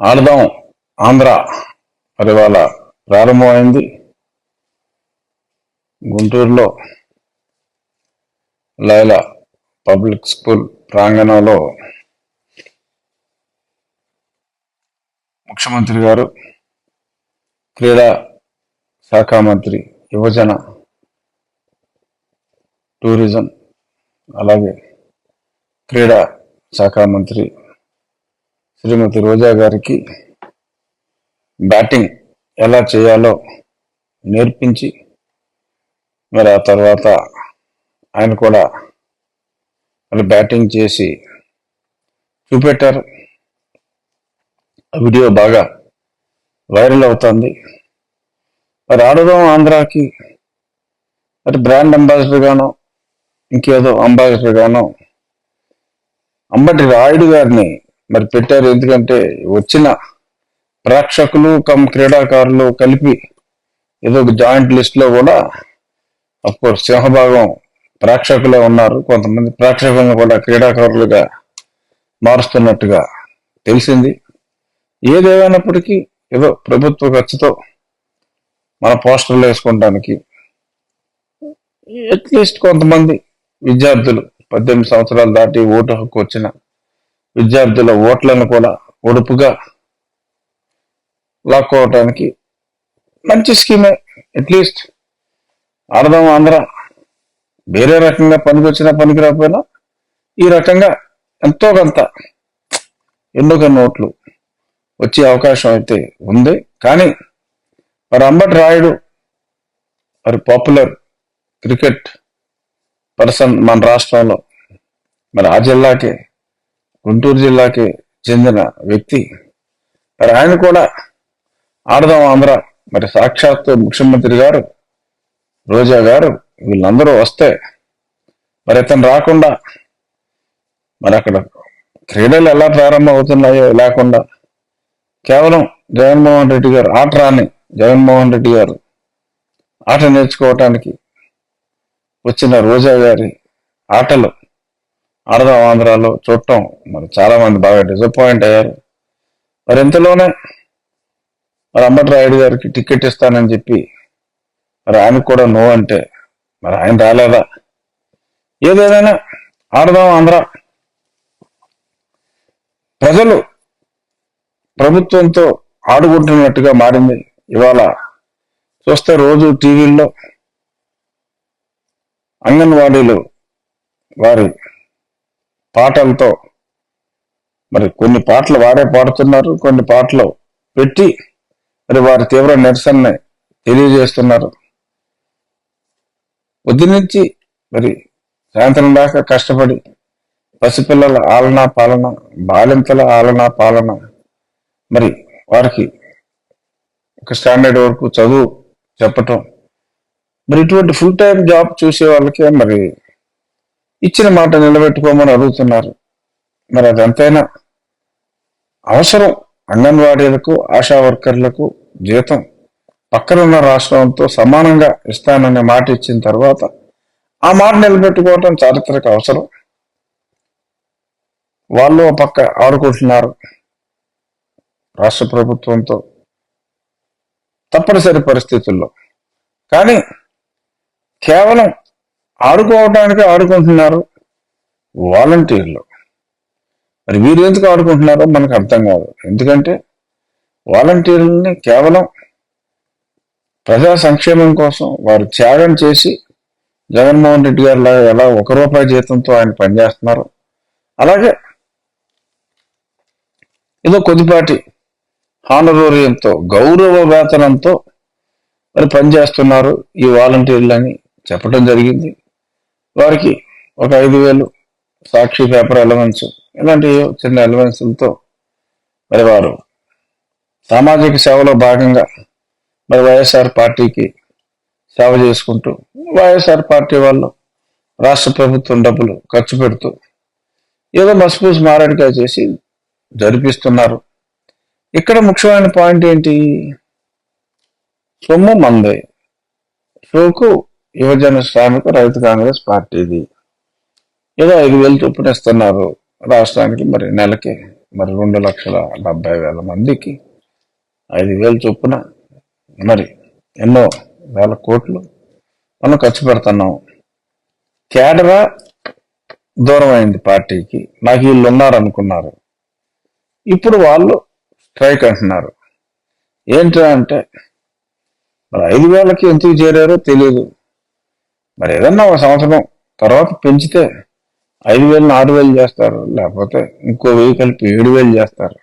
ఆడదాం. ఆంధ్ర మరి వాళ్ళ ప్రారంభమైంది. గుంటూరులో లైలా పబ్లిక్ స్కూల్ ప్రాంగణంలో ముఖ్యమంత్రి గారు క్రీడా శాఖ మంత్రి యువజన టూరిజం అలాగే క్రీడా శాఖ మంత్రి శ్రీమతి రోజా గారికి బ్యాటింగ్ ఎలా చేయాలో నేర్పించి మరి ఆ తర్వాత ఆయన కూడా మరి బ్యాటింగ్ చేసి చూపెట్టారు. వీడియో బాగా వైరల్ అవుతుంది. మరి ఆడదాం ఆంధ్రాకి. మరి బ్రాండ్ అంబాసిడర్గాను ఇంకేదో అంబాసిడర్గాను అంబటి రాయుడు గారిని మరి పెట్టారు. ఎందుకంటే వచ్చిన ప్రేక్షకులు కమ్ క్రీడాకారులు కలిపి ఏదో ఒక జాయింట్ లిస్ట్లో కూడా అఫ్కోర్స్ సింహభాగం ప్రేక్షకులే ఉన్నారు. కొంతమంది ప్రేక్షకులను కూడా క్రీడాకారులుగా మారుస్తున్నట్టుగా తెలిసింది. ఏదేమైనప్పటికీ ఏదో ప్రభుత్వ ఖర్చుతో మన పోస్టర్లు వేసుకోవడానికి అట్లీస్ట్ కొంతమంది విద్యార్థులు పద్దెనిమిది సంవత్సరాలు దాటి ఓటు హక్కు వచ్చిన విద్యార్థుల ఓట్లను కూడా ఒడుపుగా లాక్కోవటానికి మంచి స్కీమే అట్లీస్ట్ ఆడదాం ఆంధ్ర వేరే రకంగా పనికొచ్చినా పనికి రాకపోయినా ఈ రకంగా ఎంతో కొంత ఎన్నో కొన్ని ఓట్లు వచ్చే అవకాశం అయితే ఉంది. కానీ మరి అంబటి రాయుడు మరి పాపులర్ క్రికెట్ పర్సన్ మన రాష్ట్రంలో మరి ఆ జిల్లాకే గుంటూరు జిల్లాకి చెందిన వ్యక్తి. మరి ఆయన కూడా ఆడదాం ఆంధ్ర. మరి సాక్షాత్ ముఖ్యమంత్రి గారు రోజా గారు వీళ్ళందరూ వస్తే మరి ఇతను రాకుండా మరి అక్కడ క్రీడలు ఎలా ప్రారంభం అవుతున్నాయో లేకుండా కేవలం జగన్మోహన్ రెడ్డి గారు ఆట రాని జగన్మోహన్ రెడ్డి గారు ఆట నేర్చుకోవటానికి వచ్చిన రోజా గారి ఆటలు ఆడదాం ఆంధ్రాలో చూడటం. మరి చాలా మంది బాగా డిసప్పాయింట్ అయ్యారు. మరి ఇంతలోనే మరి అంబట్రాయుడు గారికి టికెట్ ఇస్తానని చెప్పి మరి ఆయనకు కూడా నో అంటే మరి ఆయన రాలేదా? ఏదేదైనా ఆడదాం ఆంధ్ర. ప్రజలు ప్రభుత్వంతో ఆడుకుంటున్నట్టుగా మారింది. ఇవాళ చూస్తే రోజు టీవీల్లో అంగన్వాడీలు వారి పాటలతో. మరి కొన్ని పాటలు వారే పాడుతున్నారు కొన్ని పాటలు పెట్టి మరి వారి తీవ్ర నిరసనని తెలియజేస్తున్నారు. పొద్దు నుంచి మరి సాయంత్రం దాకా కష్టపడి పసిపిల్లల ఆలనా పాలన బాలింతల ఆలనా పాలన మరి వారికి ఒక స్టాండర్డ్ వరకు చదువు చెప్పటం మరి ఇటువంటి ఫుల్ టైం జాబ్ చూసే వాళ్ళకే మరి ఇచ్చిన మాట నిలబెట్టుకోమని అడుగుతున్నారు. మరి అది ఎంతైనా అవసరం. అంగన్వాడీలకు ఆశా వర్కర్లకు జీతం పక్కనున్న రాష్ట్రంతో సమానంగా ఇస్తాననే మాట ఇచ్చిన తర్వాత ఆ మాట నిలబెట్టుకోవటం చారిత్రక అవసరం. వాళ్ళు ఒక పక్క ఆడుకుంటున్నారు రాష్ట్ర ప్రభుత్వంతో తప్పనిసరి పరిస్థితుల్లో. కానీ కేవలం ఆడుకోవడానికి ఆడుకుంటున్నారు వాలంటీర్లు. మరి వీరు ఎందుకు ఆడుకుంటున్నారో మనకు అర్థం కాదు. ఎందుకంటే వాలంటీర్లని కేవలం ప్రజా సంక్షేమం కోసం వారు త్యాగం చేసి జగన్మోహన్ రెడ్డి గారు లాగా ఎలా ఒక రూపాయి జీతంతో ఆయన పనిచేస్తున్నారు. అలాగే ఏదో కొద్దిపాటి హానరోరియంతో గౌరవ వేతనంతో మరి పనిచేస్తున్నారు ఈ వాలంటీర్లని చెప్పడం జరిగింది. వారికి ఒక ఐదు వేలు సాక్షి పేపర్ ఎలవెన్స్ ఇలాంటి చిన్న ఎలవెన్స్లతో మరి వారు సామాజిక సేవలో భాగంగా మరి వైఎస్ఆర్ పార్టీకి సేవ చేసుకుంటూ వైఎస్ఆర్ పార్టీ వాళ్ళు రాష్ట్ర ప్రభుత్వం డబ్బులు ఖర్చు పెడుతూ ఏదో మసిపూసి మారడికాయ చేసి జరిపిస్తున్నారు. ఇక్కడ ముఖ్యమైన పాయింట్ ఏంటి? సొమ్ము మందే. షోకు యువజన శ్రామిక రైతు కాంగ్రెస్ పార్టీది. ఏదో ఐదు వేలు చొప్పున ఇస్తున్నారు రాష్ట్రానికి మరి నెలకి మరి రెండు లక్షల డెబ్బై వేల మందికి ఐదు వేలు చొప్పున. మరి ఎన్నో వేల కోట్లు మనం ఖర్చు పెడుతున్నాం. కేడరా దూరం అయింది పార్టీకి. నాకు వీళ్ళు ఉన్నారు అనుకున్నారు ఇప్పుడు వాళ్ళు స్ట్రైక్ అంటున్నారు. ఏంటి అంటే మరి ఐదు వేలకి ఎందుకు చేరారో తెలియదు మరి ఏదన్నా ఒక సంవత్సరం తర్వాత పెంచితే ఐదు వేలు ఆరు వేలు చేస్తారు. లేకపోతే ఇంకో వెయ్యి కలిపి ఏడు వేలు చేస్తారు.